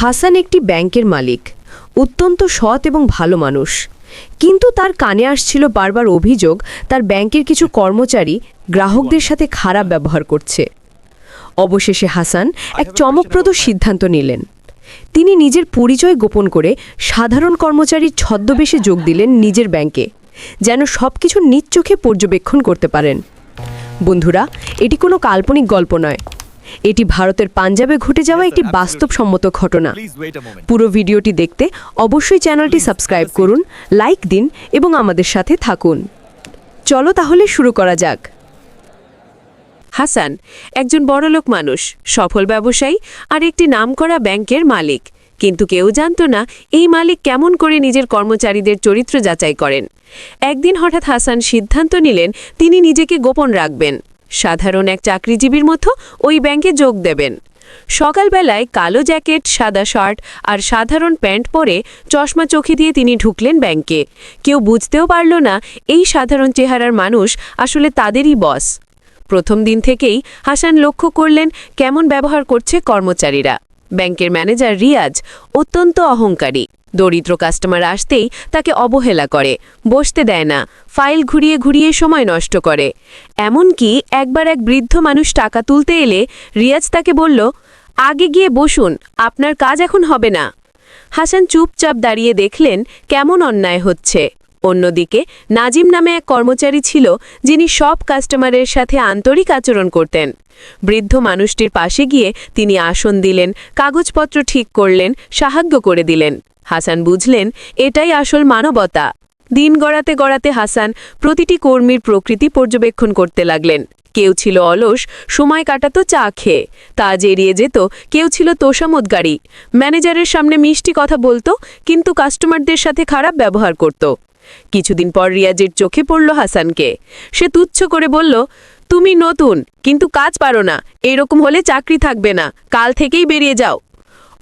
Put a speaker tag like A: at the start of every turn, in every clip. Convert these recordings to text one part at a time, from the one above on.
A: হাসান একটি ব্যাংকের মালিক অত্যন্ত সৎ এবং ভালো মানুষ। কিন্তু তার কানে আসছিল বারবার অভিযোগ তার ব্যাংকের কিছু কর্মচারী গ্রাহকদের সাথে খারাপ ব্যবহার করছে। অবশেষে হাসান এক চমকপ্রদ সিদ্ধান্ত নিলেন। তিনি নিজের পরিচয় গোপন করে সাধারণ কর্মচারীর ছদ্মবেশে যোগ দিলেন নিজের ব্যাংকে যেন সব কিছু নিজ চোখে পর্যবেক্ষণ করতে পারেন। বন্ধুরা এটি কোনো কাল্পনিক গল্প নয়। এটি ভারতের পাঞ্জাবে ঘটে যাওয়া একটি বাস্তবসম্মত ঘটনা. পুরো ভিডিওটি দেখতে অবশ্যই চ্যানেলটি সাবস্ক্রাইব করুন লাইক দিন এবং আমাদের সাথে থাকুন। চলো তাহলে শুরু করা যাক।
B: হাসান একজন বড়লোক মানুষ সফল ব্যবসায়ী আর একটি নামকরা ব্যাংকের মালিক। কিন্তু কেউ জানত না এই মালিক কেমন করে নিজের কর্মচারীদের চরিত্র যাচাই করেন। একদিন হঠাৎ হাসান সিদ্ধান্ত নিলেন তিনি নিজেকে গোপন রাখবেন। সাধারণ এক চাকরিজীবীর মতো ওই ব্যাংকে যোগ দেবেন। সকালবেলায় কালো জ্যাকেট, সাদা শার্ট আর সাধারণ প্যান্ট পরে চশমা চোখে দিয়ে তিনি ঢুকলেন ব্যাংকে। কেউ বুঝতেও পারল না এই সাধারণ চেহারার মানুষ আসলে তাদেরই বস। প্রথম দিন থেকেই হাসান লক্ষ্য করলেন কেমন ব্যবহার করছে কর্মচারীরা। ব্যাংকের ম্যানেজার রিয়াজ অত্যন্ত অহংকারী। দরিদ্র কাস্টমার আসতেই তাকে অবহেলা করে, বসতে দেয় না, ফাইল ঘুরিয়ে ঘুরিয়ে সময় নষ্ট করে। এমনকি একবার এক বৃদ্ধ মানুষ টাকা তুলতে এলে রিয়াজ তাকে বলল, আগে গিয়ে বসুন, আপনার কাজ এখন হবে না। হাসান চুপচাপ দাঁড়িয়ে দেখলেন কেমন অন্যায় হচ্ছে। অন্যদিকে নাজিম নামে এক কর্মচারী ছিল যিনি সব কাস্টমারের সাথে আন্তরিক আচরণ করতেন। বৃদ্ধ মানুষটির পাশে গিয়ে তিনি আসন দিলেন, কাগজপত্র ঠিক করলেন, সাহায্য করে দিলেন। হাসান বুঝলেন, এটাই আসল মানবতা। দিন গড়াতে গড়াতে হাসান প্রতিটি কর্মীর প্রকৃতি পর্যবেক্ষণ করতে লাগলেন। কেউ ছিল অলস, সময় কাটাতো চা খেয়ে। কাজ এড়িয়ে যেত, কেউ ছিল তোষামতগাড়ি ম্যানেজারের সামনে মিষ্টি কথা বলতো, কিন্তু কাস্টমারদের সাথে খারাপ ব্যবহার করত। কিছুদিন পর রিয়াজের চোখে পড়ল হাসানকে। সে তুচ্ছ করে বলল, তুমি নতুন, কিন্তু কাজ পারো না। এরকম হলে চাকরি থাকবে না। কাল থেকেই বেরিয়ে যাও।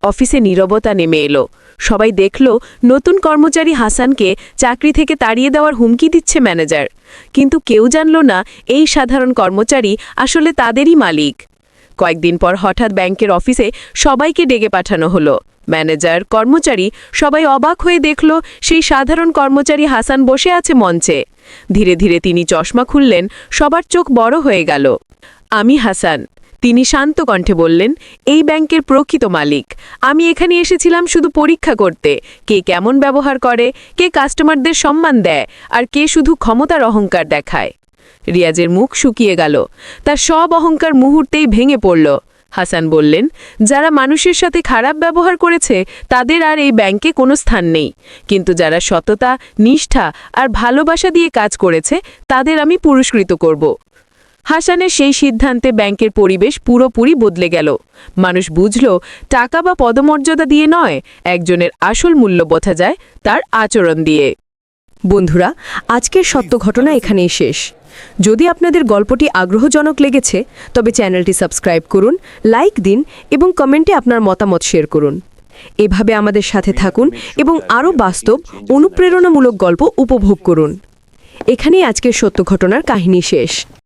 B: অফিসে নীরবতা নেমে এলো। সবাই দেখল, নতুন কর্মচারী হাসানকে চাকরি থেকে তাড়িয়ে দেওয়ার হুমকি দিচ্ছে ম্যানেজার। কিন্তু কেউ জানল না, এই সাধারণ কর্মচারী আসলে তাদেরই মালিক। কয়েকদিন পর হঠাৎ ব্যাংকের অফিসে সবাইকে ডেকে পাঠানো হলো। ম্যানেজার, কর্মচারী সবাই অবাক হয়ে দেখল, সেই সাধারণ কর্মচারী হাসান বসে আছে মঞ্চে। ধীরে ধীরে তিনি চশমা খুললেন, সবার চোখ বড় হয়ে গেল। আমি হাসান। তিনি শান্ত কণ্ঠে বললেন, এই ব্যাংকের প্রকৃত মালিক। আমি এখানে এসেছিলাম শুধু পরীক্ষা করতে। কে কেমন ব্যবহার করে, কে কাস্টমারদের সম্মান দেয়, আর কে শুধু ক্ষমতার অহংকার দেখায়। রিয়াজের মুখ শুকিয়ে গেল। তার সব অহংকার মুহূর্তেই ভেঙে পড়ল। হাসান বললেন, যারা মানুষের সাথে খারাপ ব্যবহার করেছে, তাদের আর এই ব্যাংকে কোনো স্থান নেই। কিন্তু যারা সততা, নিষ্ঠা আর ভালোবাসা দিয়ে কাজ করেছে, তাদের আমি পুরস্কৃত করব। হাসানের সেই সিদ্ধান্তে ব্যাংকের পরিবেশ পুরোপুরি বদলে গেল। মানুষ বুঝল, টাকা বা পদমর্যাদা দিয়ে নয়, একজনের আসল মূল্য বোঝা যায় তার আচরণ দিয়ে।
A: বন্ধুরা, আজকের সত্য ঘটনা এখানেই শেষ। যদি আপনাদের গল্পটি আগ্রহজনক লেগেছে, তবে চ্যানেলটি সাবস্ক্রাইব করুন, লাইক দিন এবং কমেন্টে আপনার মতামত শেয়ার করুন। এভাবে আমাদের সাথে থাকুন এবং আরও বাস্তব, অনুপ্রেরণামূলক গল্প উপভোগ করুন। এখানেই আজকের সত্য ঘটনার কাহিনী শেষ।